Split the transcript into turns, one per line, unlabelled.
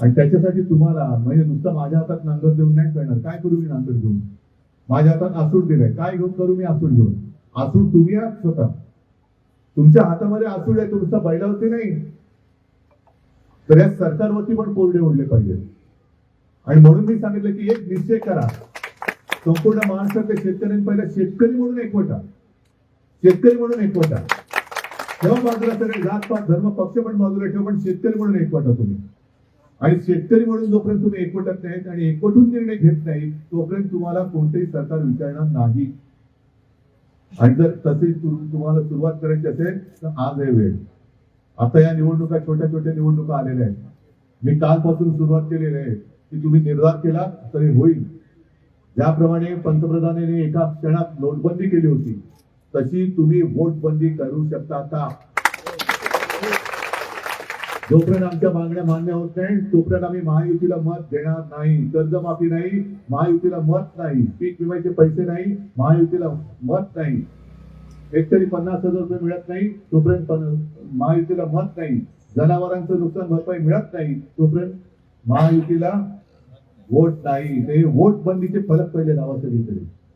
आणि त्याच्यासाठी तुम्हाला म्हणजे नुसतं माझ्या हातात नांगर देऊन नाही करणार. काय करू मी नांगर घेऊन माझ्या हातात आसूड दिलाय. काय घेऊन करू मी आसूड घेऊन? आसूड तुम्ही आहात स्वतः. तुमच्या हातामध्ये आसूड आहे तुमचा बैलावरती नाही. तर या सरकारवरती पण कोरडे ओढले पाहिजे. आणि म्हणून मी सांगितलं की एक निश्चय करा. संपूर्ण महाराष्ट्रातल्या शेतकऱ्यांनी पहिला शेतकरी म्हणून एकवटा शेतकरी म्हणून एकवटा ठेवा बाजूला सगळे. जात पात धर्म पक्ष पण बाजूला ठेव पण शेतकरी म्हणून एकवटा तुम्ही. आणि शेतकरी म्हणून जोपर्यंत तुम्ही एकवटत नाहीत आणि एकवटून निर्णय घेत नाही तोपर्यंत तुम्हाला कोणतेही सरकार विचारणार नाही. आणि जर तसे तुम्हाला सुरुवात करायची असेल तर आज आहे वेळ. आता या निवडणुका छोट्या छोट्या निवडणुका आलेल्या आहेत. मी कालपासून सुरुवात केलेली आहे की तुम्ही निर्धार केला तरी होईल. ज्याप्रमाणे पंतप्रधानांनी एका क्षणात नोटबंदी केली होती तशी तुम्ही वोट बंदी करू शकता का जोपर्यंत आमच्या मागण्या मान्य होत नाही तोपर्यंत आम्ही महायुतीला मत देणार नाही. कर्जमाफी नाही महायुतीला मत नाही. पीक विम्याचे पैसे नाही महायुतीला मत नाही. हेक्टरी पन्नास हजार रुपये मिळत नाही तोपर्यंत महायुतीला मत नाही. जनावरांचं नुकसान भरपाई मिळत नाही तोपर्यंत महायुतीला वोट नाही. ते वोट बंदीचे फलक पहिले लावा सगळीकडे